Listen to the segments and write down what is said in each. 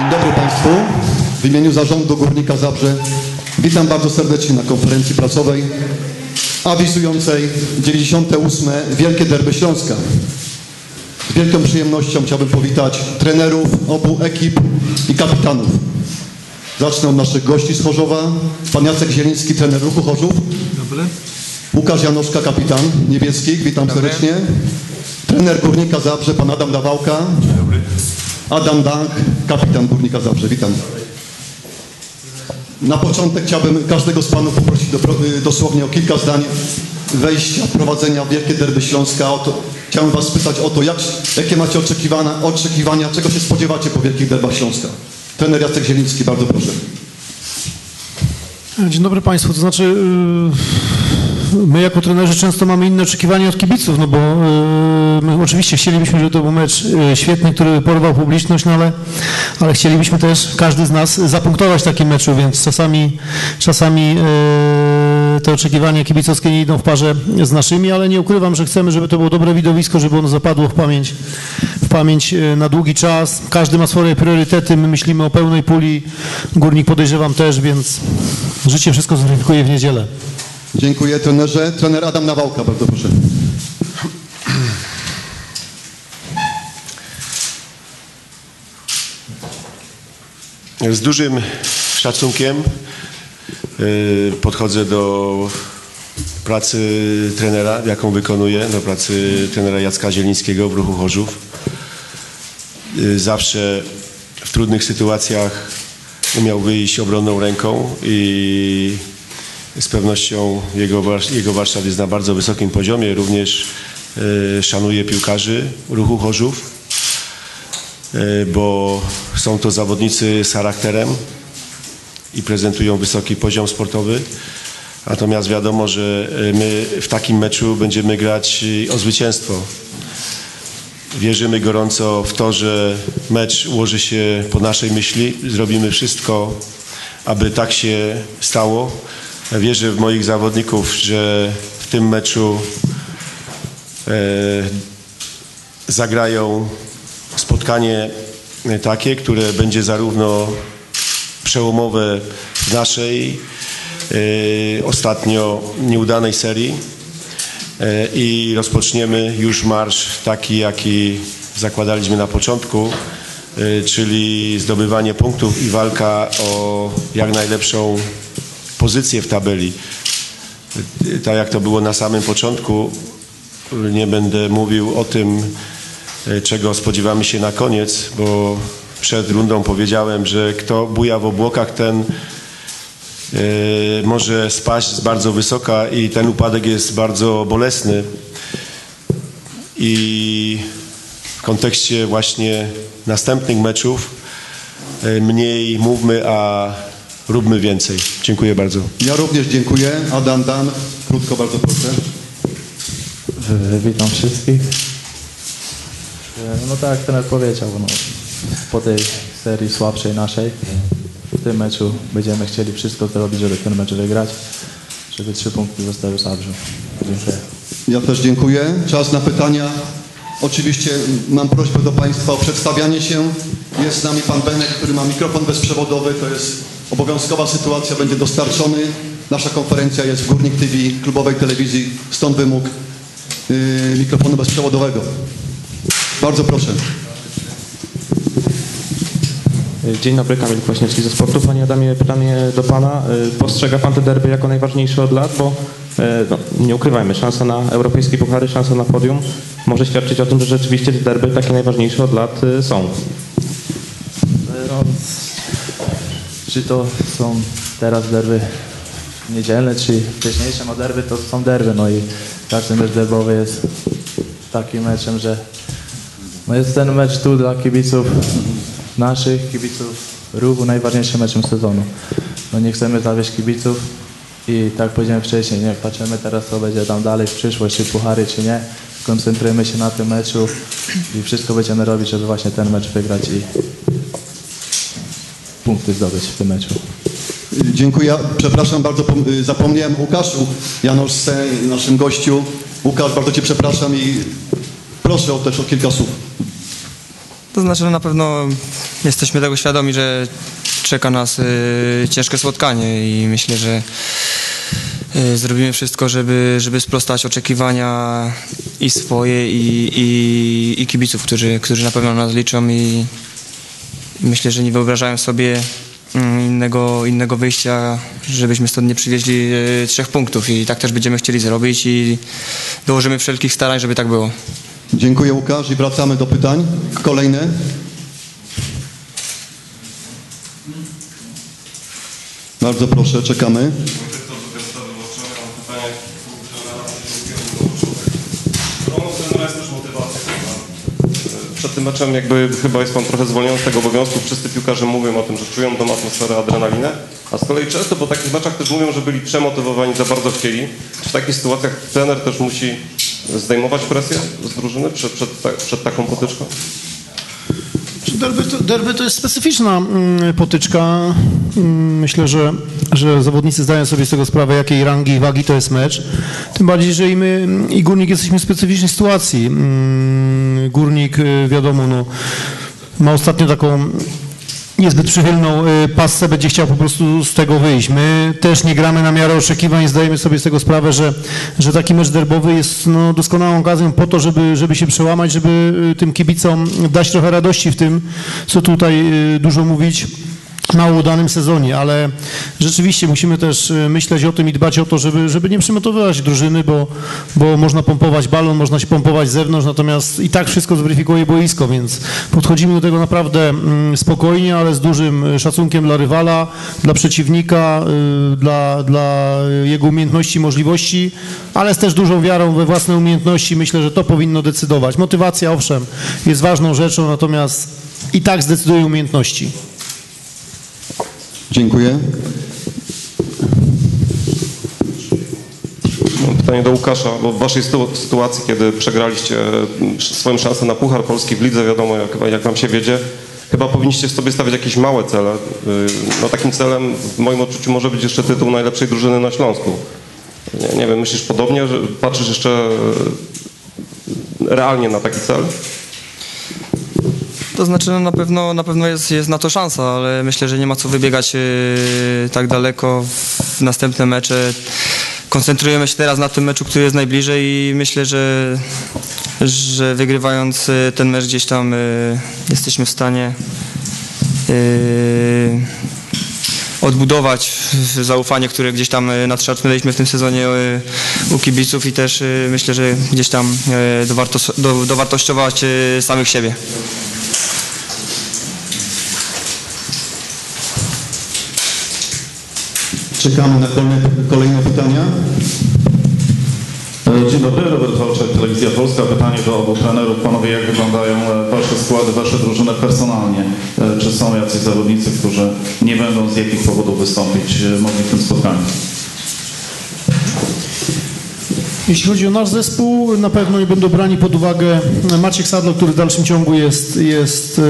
Dzień dobry Państwu. W imieniu Zarządu Górnika Zabrze witam bardzo serdecznie na konferencji prasowej awizującej 98. Wielkie Derby Śląska. Z wielką przyjemnością chciałbym powitać trenerów obu ekip i kapitanów. Zacznę od naszych gości z Chorzowa. Pan Jacek Zieliński, trener ruchu Chorzów. Dobry. Łukasz Janoszka, kapitan Niebieskich. Witam serdecznie. Trener Górnika Zabrze, pan Adam Dawałka. Dobry. Adam Dank, kapitan Górnika Zabrze. Witam. Na początek chciałbym każdego z panów poprosić do, dosłownie o kilka zdań wejścia, prowadzenia Wielkie Derby Śląska. O to, was spytać o to, jak, jakie macie oczekiwania, oczekiwania, czego się spodziewacie po Wielkich Derbach Śląska. Trener Jacek Zieliński, bardzo proszę. Dzień dobry Państwu. To znaczy, yy, my jako trenerzy często mamy inne oczekiwania od kibiców, no bo yy, my oczywiście chcielibyśmy, żeby to był mecz yy, świetny, który porwał publiczność, no ale, ale chcielibyśmy też, każdy z nas, zapunktować takim meczu, więc czasami, czasami te oczekiwania kibicowskie nie idą w parze z naszymi, ale nie ukrywam, że chcemy, żeby to było dobre widowisko, żeby ono zapadło w pamięć, w pamięć na długi czas. Każdy ma swoje priorytety, my myślimy o pełnej puli, górnik podejrzewam też, więc życie wszystko zweryfikuje w niedzielę. Dziękuję trenerze. Trener Adam Nawałka, bardzo proszę. Z dużym szacunkiem y, podchodzę do pracy trenera, jaką wykonuję, do pracy trenera Jacka Zielińskiego w Ruchu Chorzów. Y, zawsze w trudnych sytuacjach umiał wyjść obronną ręką i z pewnością jego, jego warsztat jest na bardzo wysokim poziomie. Również y, szanuje piłkarzy Ruchu Chorzów bo są to zawodnicy z charakterem i prezentują wysoki poziom sportowy. Natomiast wiadomo, że my w takim meczu będziemy grać o zwycięstwo. Wierzymy gorąco w to, że mecz ułoży się po naszej myśli. Zrobimy wszystko, aby tak się stało. Wierzę w moich zawodników, że w tym meczu e, zagrają spotkanie takie, które będzie zarówno przełomowe w naszej y, ostatnio nieudanej serii y, i rozpoczniemy już marsz taki, jaki zakładaliśmy na początku, y, czyli zdobywanie punktów i walka o jak najlepszą pozycję w tabeli. Tak jak to było na samym początku, nie będę mówił o tym, czego spodziewamy się na koniec, bo przed rundą powiedziałem, że kto buja w obłokach, ten może spaść z bardzo wysoka i ten upadek jest bardzo bolesny. I w kontekście właśnie następnych meczów mniej mówmy, a róbmy więcej. Dziękuję bardzo. Ja również dziękuję. Adam Dan, krótko bardzo proszę. Witam wszystkich. No tak jak trener powiedział, no, po tej serii słabszej naszej w tym meczu będziemy chcieli wszystko zrobić, żeby ten mecz wygrać, żeby trzy punkty zostały w Zabrzu. Dziękuję. Ja też dziękuję. Czas na pytania. Oczywiście mam prośbę do Państwa o przedstawianie się. Jest z nami Pan Benek, który ma mikrofon bezprzewodowy. To jest obowiązkowa sytuacja, będzie dostarczony. Nasza konferencja jest w Górnik TV, klubowej telewizji, stąd wymóg yy, mikrofonu bezprzewodowego. Bardzo proszę. Dzień dobry, Kamil Kwaśniewski ze Sportu. Panie Adamie, pytanie do Pana. Postrzega Pan te derby jako najważniejsze od lat? Bo no, nie ukrywajmy, szansa na europejskie puchary, szansa na podium może świadczyć o tym, że rzeczywiście te derby takie najważniejsze od lat są. No, czy to są teraz derby niedzielne, czy wcześniejsze no derby, to są derby. No i każdy mecz derbowy jest takim meczem, że no jest ten mecz tu dla kibiców naszych, kibiców ruchu, najważniejszym meczem sezonu. No nie chcemy zawieść kibiców i tak powiedziałem wcześniej, nie patrzymy teraz co będzie tam dalej w przyszłość, czy puchary, czy nie. Koncentrujemy się na tym meczu i wszystko będziemy robić, żeby właśnie ten mecz wygrać i punkty zdobyć w tym meczu. Dziękuję. Przepraszam bardzo, zapomniałem Łukaszu Janoszce, naszym gościu. Łukasz, bardzo Cię przepraszam i proszę o też o kilka słów. To znaczy, że na pewno jesteśmy tego świadomi, że czeka nas y, ciężkie spotkanie i myślę, że y, zrobimy wszystko, żeby, żeby sprostać oczekiwania i swoje i, i, i kibiców, którzy, którzy na pewno na nas liczą i myślę, że nie wyobrażają sobie mm, innego, innego wyjścia, żebyśmy stąd nie przywieźli y, trzech punktów i tak też będziemy chcieli zrobić i dołożymy wszelkich starań, żeby tak było. Dziękuję Łukasz i wracamy do pytań. Kolejne. Bardzo proszę, czekamy. Przed tym meczem jakby chyba jest pan trochę zwolniony z tego obowiązku. Wszyscy piłkarze mówią o tym, że czują tą atmosferę, adrenalinę. A z kolei często po takich meczach też mówią, że byli przemotywowani, za bardzo chcieli. W takich sytuacjach trener też musi zdejmować presję z drużyny przed, przed, przed taką potyczką? Derby to, derby to jest specyficzna mm, potyczka. Mm, Myślę, że, że zawodnicy zdają sobie z tego sprawę, jakiej rangi i wagi to jest mecz. Tym bardziej, że i my, i Górnik jesteśmy w specyficznej sytuacji. Mm, Górnik, y, wiadomo, no, ma ostatnio taką niezbyt przychylną y, pasę, będzie chciał po prostu z tego wyjść. My też nie gramy na miarę oczekiwań, zdajemy sobie z tego sprawę, że, że taki mecz derbowy jest no, doskonałą okazją po to, żeby, żeby się przełamać, żeby y, tym kibicom dać trochę radości w tym, co tutaj y, dużo mówić mało udanym sezonie, ale rzeczywiście musimy też y, myśleć o tym i dbać o to, żeby, żeby nie przymotowywać drużyny, bo, bo można pompować balon, można się pompować z zewnątrz, natomiast i tak wszystko zweryfikuje boisko, więc podchodzimy do tego naprawdę mm, spokojnie, ale z dużym y, szacunkiem dla rywala, dla przeciwnika, y, dla, dla jego umiejętności możliwości, ale z też dużą wiarą we własne umiejętności. Myślę, że to powinno decydować. Motywacja, owszem, jest ważną rzeczą, natomiast i tak zdecydują umiejętności. Dziękuję. Mam pytanie do Łukasza, bo w waszej sytuacji, kiedy przegraliście e, swoją szansę na Puchar Polski w lidze, wiadomo jak, jak wam się wiedzie, chyba powinniście sobie stawiać jakieś małe cele. Y, No takim celem w moim odczuciu może być jeszcze tytuł najlepszej drużyny na Śląsku. Nie, nie wiem, myślisz podobnie, że patrzysz jeszcze e, realnie na taki cel? To znaczy no, na pewno, na pewno jest, jest na to szansa, ale myślę, że nie ma co wybiegać yy, tak daleko w następne mecze. Koncentrujemy się teraz na tym meczu, który jest najbliżej i myślę, że, że wygrywając yy, ten mecz gdzieś tam yy, jesteśmy w stanie odbudować zaufanie, które gdzieś tam nadszarpnęliśmy w tym sezonie u kibiców i też myślę, że gdzieś tam dowartościować samych siebie. Czekamy na kolejne, kolejne pytania. E, Dzień dobry, Robert Walczak, Telewizja Polska. Pytanie do obu trenerów. Panowie, jak wyglądają e, wasze składy, wasze drużyny personalnie? E, Czy są jacyś zawodnicy, którzy nie będą z jakich powodów wystąpić mogli w tym spotkaniu? Jeśli chodzi o nasz zespół, na pewno nie będą brani pod uwagę Maciek Sadlo, który w dalszym ciągu jest, jest e,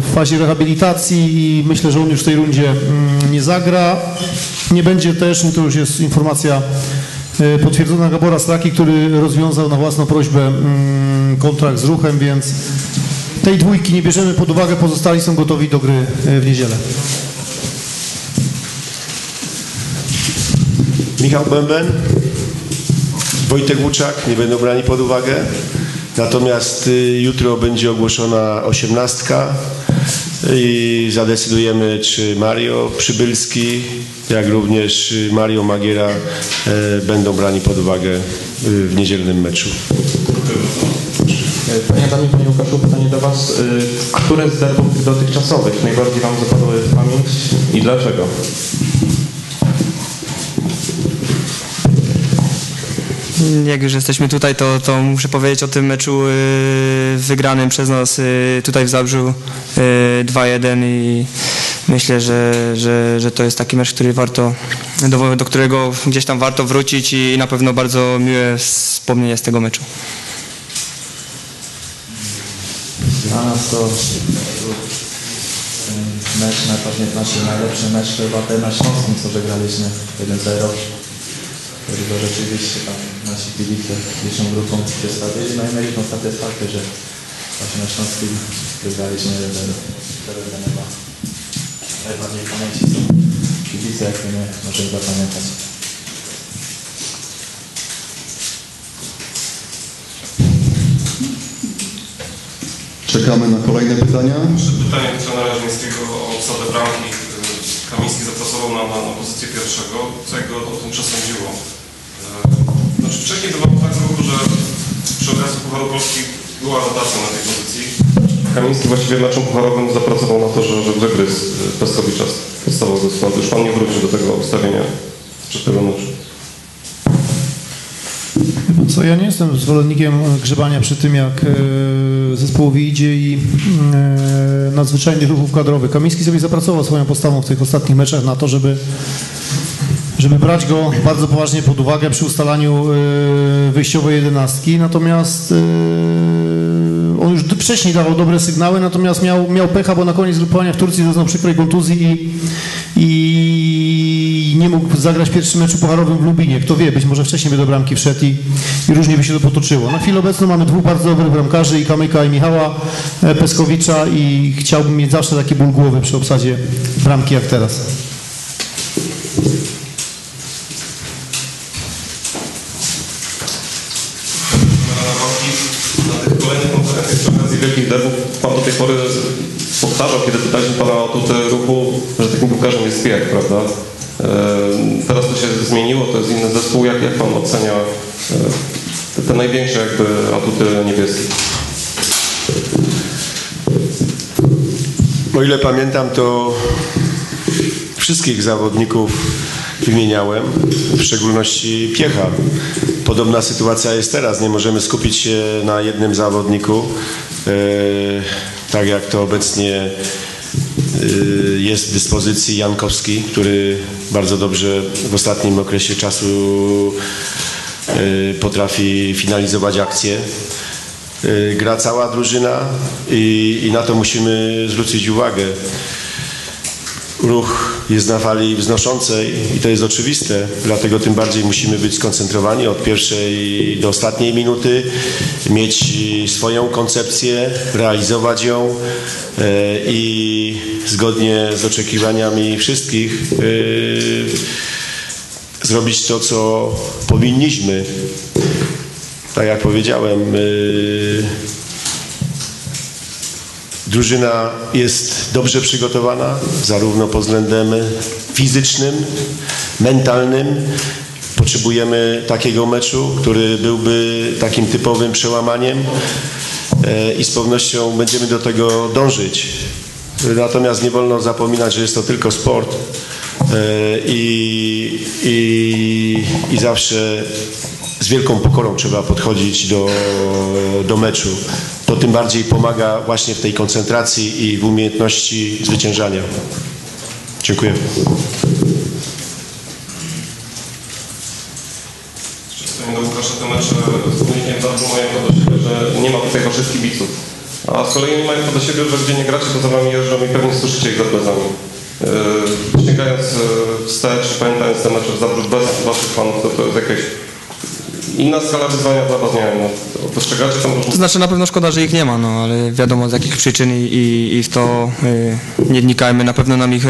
w fazie rehabilitacji i myślę, że on już w tej rundzie mm, nie zagra. Nie będzie też, to już jest informacja e, potwierdzona Gabora Straki, który rozwiązał na własną prośbę mm, kontrakt z ruchem, więc tej dwójki nie bierzemy pod uwagę, pozostali są gotowi do gry e, w niedzielę. Michał Bęben, Wojtek Łuczak nie będą brani pod uwagę. Natomiast y, jutro będzie ogłoszona osiemnastka i zadecydujemy, czy Mario Przybylski, jak również y, Mario Magiera y, będą brani pod uwagę y, w niedzielnym meczu. E, Panie Adamie, Panie Łukaszu, pytanie do Was. E, Które z derbów tych dotychczasowych najbardziej Wam zapadły w pamięć i dlaczego? Jak już jesteśmy tutaj, to, to muszę powiedzieć o tym meczu y, wygranym przez nas y, tutaj w Zabrzu y, 2-1 i myślę, że, że, że to jest taki mecz, który warto, do, do którego gdzieś tam warto wrócić i na pewno bardzo miłe wspomnienie z tego meczu. Dla nas to ten mecz, na pewno nasz najlepszy mecz chyba ten na Śląskim, co wygraliśmy 1-0. Który to rzeczywiście tam nasi kibice tą grupą się stawili. No i mieliśmy satysfakcję, że właśnie na Śląskim wygraliśmy 1-0. myślę, że chyba najbardziej pamięci są kibice, jakie my możemy zapamiętać. Czekamy na kolejne pytania. Pytanie do trenera Ziemińskiego o obsadę bramki. Kamiński zapracował na, na, na pozycję pierwszego. Co jego o tym przesądziło? Znaczy wcześniej bywało tak w ruchu, że przy okazji Pucharu Polski była rotacja na tej pozycji. Kamiński właściwie meczem pucharowym zapracował na to, że, że wygryzł y, Peskowicza z podstawowego składu. Już pan nie wrócił do tego ustawienia sprzed tego meczu. Co, ja nie jestem zwolennikiem grzebania przy tym, jak e, zespołowi idzie i e, nadzwyczajnych ruchów kadrowych. Kamiński sobie zapracował swoją postawą w tych ostatnich meczach na to, żeby, żeby brać go bardzo poważnie pod uwagę przy ustalaniu e, wyjściowej jedenastki, natomiast e, on już wcześniej dawał dobre sygnały, natomiast miał, miał pecha, bo na koniec grupowania w Turcji doznał przykrej kontuzji i, i nie mógł zagrać pierwszym meczu pucharowym w Lubinie. Kto wie, być może wcześniej by do bramki wszedł i, i różnie by się to potoczyło. Na chwilę obecną mamy dwóch bardzo dobrych bramkarzy, i Kamyka i Michała e, Peskowicza i chciałbym mieć zawsze taki ból głowy przy obsadzie bramki jak teraz. Pan do tej pory powtarzał, kiedy pytaliśmy Pana o atuty ruchu, że takim piłkarzem jest Piech, prawda? E, Teraz to się zmieniło, to jest inny zespół. Jak, jak Pan ocenia te, te największe jakby atuty niebieskie? O ile pamiętam, to wszystkich zawodników wymieniałem, w szczególności Piecha. Podobna sytuacja jest teraz. Nie możemy skupić się na jednym zawodniku, tak jak to obecnie e, jest w dyspozycji Jankowski, który bardzo dobrze w ostatnim okresie czasu e, potrafi finalizować akcje. Gra cała drużyna i, i na to musimy zwrócić uwagę. Ruch jest na fali wznoszącej i to jest oczywiste, dlatego tym bardziej musimy być skoncentrowani od pierwszej do ostatniej minuty, mieć swoją koncepcję, realizować ją e, i zgodnie z oczekiwaniami wszystkich e, zrobić to, co powinniśmy. Tak jak powiedziałem, yy, drużyna jest dobrze przygotowana, zarówno pod względem fizycznym, mentalnym. Potrzebujemy takiego meczu, który byłby takim typowym przełamaniem e, i z pewnością będziemy do tego dążyć. Natomiast nie wolno zapominać, że jest to tylko sport i, i, i zawsze z wielką pokorą trzeba podchodzić do, do meczu. To tym bardziej pomaga właśnie w tej koncentracji i w umiejętności zwyciężania. Dziękuję. Łukasza te mecze z wynikiem bardzo mają to do siebie, że nie ma tutaj waszych kibiców. A z kolei mają to do siebie, że gdzie nie gracie, to za wami jeżdżą i pewnie słyszycie ich za plecami. Yy, Sięgając yy, wstecz, pamiętając te mecze w Zabrzu bez waszych fanów, to, to jest jakaś inna skala wyzwania dla was, nie wiem, no, dostrzegacie tam? To znaczy na pewno szkoda, że ich nie ma, no ale wiadomo z jakich przyczyn i, i, i w to y, nie wnikajmy. Na pewno nam ich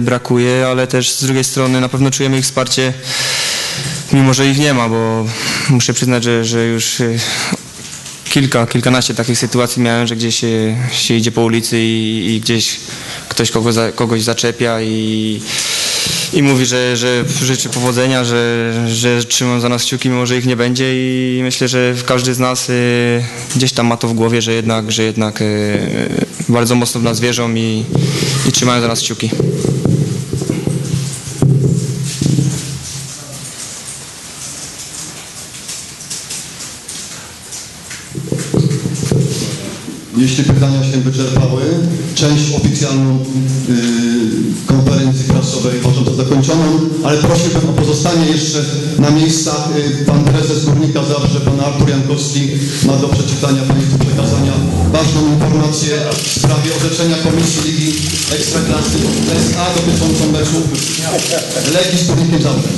brakuje, ale też z drugiej strony na pewno czujemy ich wsparcie, mimo że ich nie ma, bo muszę przyznać, że, że już kilka, kilkanaście takich sytuacji miałem, że gdzieś się, się idzie po ulicy i, i gdzieś ktoś kogo za, kogoś zaczepia i, i mówi, że, że życzy powodzenia, że, że trzymam za nas kciuki, mimo że ich nie będzie i myślę, że każdy z nas y, gdzieś tam ma to w głowie, że jednak, że jednak y, bardzo mocno w nas wierzą i, i trzymają za nas kciuki. Jeśli pytania się wyczerpały, część oficjalną y, konferencji prasowej uważam za zakończoną, ale prosiłbym o pozostanie jeszcze na miejscach. Y, pan prezes Górnika Zabrze, pan Artur Jankowski ma do przeczytania Państwu przekazania ważną informację w sprawie orzeczenia Komisji Ligi Ekstraklasy SA dotyczącą meczu Legii z Górnikiem Zabrze.